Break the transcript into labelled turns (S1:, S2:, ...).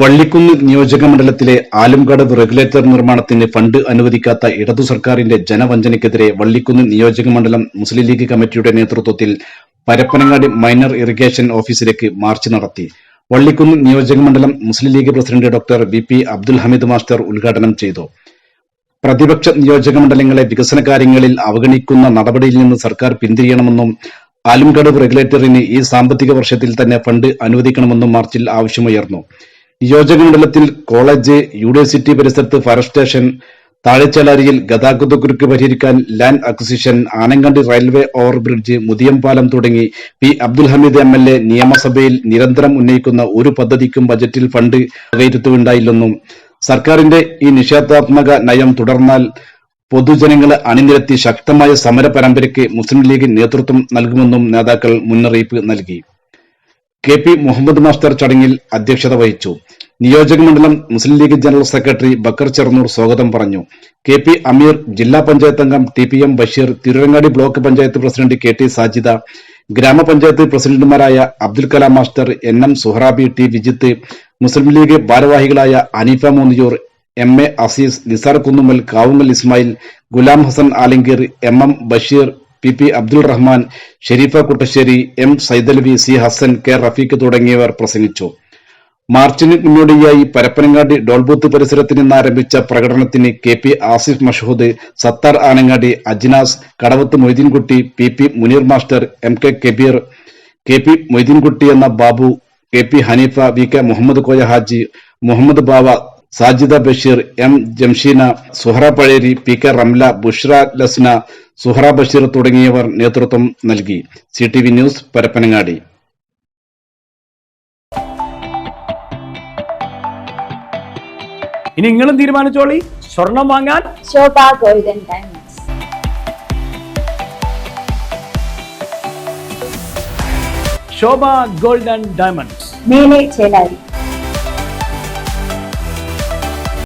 S1: വള്ളിക്കുന്ന് നിയോജക മണ്ഡലത്തിലെ ആലുംകടവ് റെഗുലേറ്റർ നിർമ്മാണത്തിന് ഫണ്ട് അനുവദിക്കാത്ത ഇടതു സർക്കാരിന്റെ ജനവഞ്ചനയ്ക്കെതിരെ വള്ളിക്കുന്ന് നിയോജക മണ്ഡലം മുസ്ലിം ലീഗ് കമ്മിറ്റിയുടെ നേതൃത്വത്തിൽ പരപ്പനങ്ങാടി മൈനർ ഇറിഗേഷൻ ഓഫീസിലേക്ക് മാർച്ച് നടത്തി. വള്ളിക്കുന്ന് നിയോജക മണ്ഡലം Muslim League president doctor V P Abdul Hameed master ഉദ്ഘാടനം ചെയ്തു. പ്രതിപക്ഷ നിയോജക മണ്ഡലങ്ങളെ വികസന കാര്യങ്ങളിൽ അവഗണിക്കുന്ന നടപടിയിൽ നിന്ന് സർക്കാർ പിന്തിരിയണമെന്നും ആലുംകടവ് റെഗുലേറ്ററിന് ഈ സാമ്പത്തിക വർഷത്തിൽ തന്നെ ഫണ്ട് അനുവദിക്കണമെന്നും മാർച്ചിൽ ആവശ്യമുയർന്നു. നിയോജക മണ്ഡലത്തിൽ കോളേജ് യൂണിവേഴ്സിറ്റി പരിസരത്ത് ഫയർ സ്റ്റേഷൻ താഴെച്ചലാരിയിൽ ഗതാഗതക്കുരുക്ക് പരിഹരിക്കാൻ land acquisition Anangandi railway overbridge Muthiyampalam തുടങ്ങി. P. Abdul Hameed M. L. A നിയമസഭയിൽ നിരന്തരം ഉന്നയിക്കുന്ന ഒരു പദ്ധതിക്കും ബജറ്റിൽ ഫണ്ട് വകയിരുത്തുകയുണ്ടായില്ലെന്നും സർക്കാരിന്റെ ഈ നിഷേധാത്മക നയം തുടർന്നാൽ പൊതുജനങ്ങളെ അണിനിരത്തി ശക്തമായ സമര പരമ്പരയ്ക്ക് മുസ്ലിം ലീഗ് നേതൃത്വം നൽകുമെന്നും നേതാക്കൾ മുന്നറിയിപ്പ് നൽകി. കെ പി മുഹമ്മദ് മാസ്റ്റർ ചടങ്ങിൽ അധ്യക്ഷത വഹിച്ചു. നിയോജക മണ്ഡലം മുസ്ലിം ലീഗ് ജനറൽ സെക്രട്ടറി ബക്കർ ചെറുന്നൂർ സ്വാഗതം പറഞ്ഞു. കെ പി അമീർ ജില്ലാ പഞ്ചായത്ത് അംഗം T P M Basheer Tirurangadi block panchayat president K T Sajida ഗ്രാമപഞ്ചായത്ത് പ്രസിഡന്റുമാരായ Abdul Kalam master N M Suharabi T Vijith Muslim League ഭാരവാഹികളായ Aneefa Moonniyur M A Azeez Nisar Kunnummal Kavungal Ismail Gulam Hasan Alangeer M M Basheer P P Abdul Rahman Sherifa Kuttassery M Saidalavi C Hasan K Rafeeq തുടങ്ങിയവർ പ്രസംഗിച്ചു. മാർച്ചിന് മുന്നോടിയായി Parappanangadi toll booth പരിസരത്ത് നിന്ന് ആരംഭിച്ച പ്രകടനത്തിന് K P Asif Mashhood Sathar Anangadi Ajnas Kadavath Moideenkutty P P Muneer master M K Kabeer K P Moideenkutty എന്ന Babu K P Haneefa V K Muhammad Koya Haji Muhammad Bava Sajida Basheer M Jamsheena Suhara Pazheri P K Ramla Bushra Lasna Suhara Basheer തുടങ്ങിയവർ നേതൃത്വം നൽകി. C T V news Parappanangadi.
S2: ഇനി നിങ്ങളും തീരുമാനിച്ചോളി. സ്വർണം വാങ്ങാൻ
S3: Shobha golden diamonds.
S2: Shobha gold and diamonds.
S3: മേലെ ചേലാരി.